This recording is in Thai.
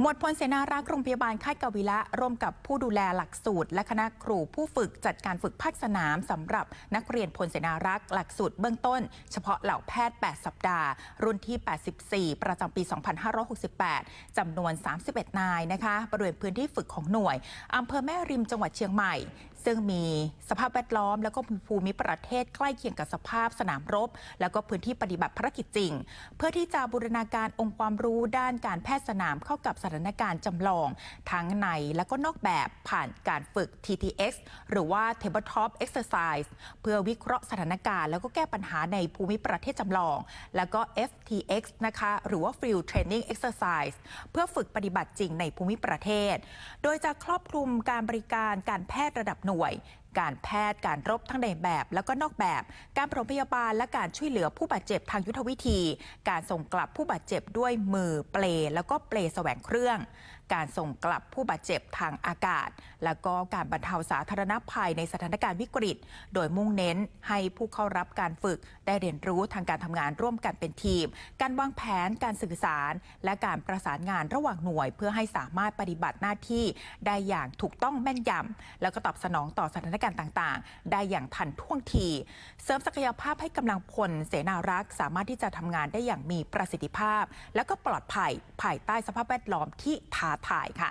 หมวดพลเสนารักโรงพยาบาลค่ายกวิละร่วมกับผู้ดูแลหลักสูตร และคณะครูผู้ฝึกจัดการฝึกภาคสนามสำหรับนักเรียนพลเสนารักหลักสูตรเบื้องต้น เฉพาะเหล่าแพทย์ 8 สัปดาห์ รุ่นที่ 84 ประจำปี 2568จำนวน 31 นายนะคะบริเวณพื้นที่ฝึกของหน่วยอำเภอแม่ริมจังหวัดเชียงใหม่ ซึ่งมีสภาพแวดล้อม แล้วก็ภูมิประเทศใกล้เคียงกับสภาพสนามรบ แล้วก็พื้นที่ปฏิบัติภารกิจจริง เพื่อที่จะบูรณาการองค์ความรู้ด้านการแพทย์สนามเข้ากับสถานการณ์จำลอง ทั้งในและก็นอกแบบผ่านการฝึก TTX หรือว่า Tabletop Exercise เพื่อวิเคราะห์สถานการณ์ แล้วก็แก้ปัญหาในภูมิประเทศจำลอง แล้วก็ FTX นะคะหรือว่า Field Training Exercise เพื่อฝึกปฏิบัติจริงในภูมิประเทศ โดยจะครอบคลุมการบริการการแพทย์ระดับหน่วย away การแพทย์การรบทั้งในแบบ แล้วก็นอกแบบ การปฐมพยาบาลและการช่วยเหลือผู้บาดเจ็บทางยุทธวิธี การส่งกลับผู้บาดเจ็บด้วยมือเปลแล้วก็เปลแสวงเครื่อง การส่งกลับผู้บาดเจ็บทางอากาศ แล้วก็การบรรเทาสาธารณภัยในสถานการณ์วิกฤต โดยมุ่งเน้นให้ผู้เข้ารับการฝึกได้เรียนรู้ทางการทำงานร่วมกันเป็นทีม การวางแผนการสื่อสาร และการประสานงานระหว่างหน่วย เพื่อให้สามารถปฏิบัติหน้าที่ได้อย่างถูกต้องแม่นยำแล้วก็ตอบสนองต่อสถานการณ์การต่างๆ ได้อย่างทันท่วงที เสริมศักยภาพให้กำลังพลเสนารักษ์ สามารถที่จะทำงานได้อย่างมีประสิทธิภาพ และก็ปลอดภัยภายใต้สภาพแวดล้อมที่ท้าทายค่ะ